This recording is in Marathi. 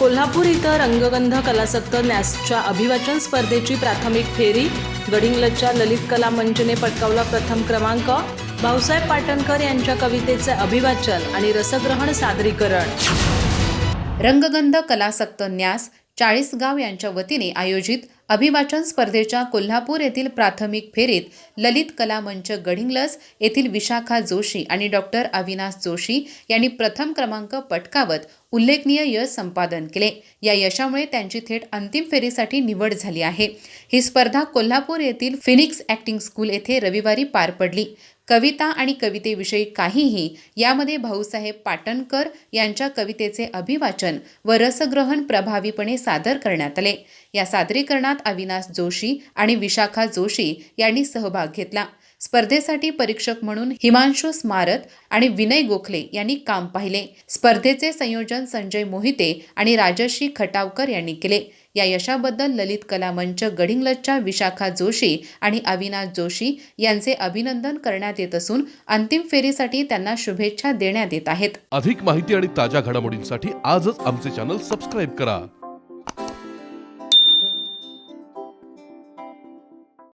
कोल्हापूर इथं रंगगंध कलासक्त न्यासच्या अभिवाचन स्पर्धेची प्राथमिक फेरी. गडिंगलच्या ललित कला मंचने पटकावला प्रथम क्रमांक. भाऊसाहेब पाटणकर यांच्या कवितेचे अभिवाचन आणि रसग्रहण सादरीकरण. रंगगंध कलासक्त न्यास चाळीसगाव यांच्या वतीने आयोजित अभिवाचन स्पर्धेच्या कोल्हापूर येथील प्राथमिक फेरीत ललित कला मंच गडिंगलस येथील विशाखा जोशी आणि डॉक्टर अविनाश जोशी यांनी प्रथम क्रमांक पटकावत उल्लेखनीय यश संपादन केले. या यशामुळे त्यांची थेट अंतिम फेरीसाठी निवड झाली आहे. ही स्पर्धा कोल्हापूर येथील फिनिक्स ॲक्टिंग स्कूल येथे रविवारी पार पडली. कविता आणि कवितेविषयी काहीही यामध्ये भाऊसाहेब पाटणकर यांच्या कवितेचे अभिवाचन व रसग्रहण प्रभावीपणे सादर करण्यात आले. या सादरीकरणात अविनाश जोशी आणि विशाखा जोशी यांनी सहभाग घेतला. स्पर्धेसाठी परीक्षक म्हणून हिमांशू स्मारत आणि विनय गोखले यांनी काम पाहिले. स्पर्धेचे संयोजन संजय मोहिते आणि राजश्री खटावकर यांनी केले. या यशाबद्दल ललित कला मंच विशाखा जोशी आणि अविनाश जोशी यांचे अभिनंदन करण्यात येत असून अंतिम फेरीसाठी त्यांना शुभेच्छा देण्यात येत आहेत. अधिक माहिती आणि ताज्या घडामोडींसाठी आजच आमचे चॅनल सबस्क्राईब करा.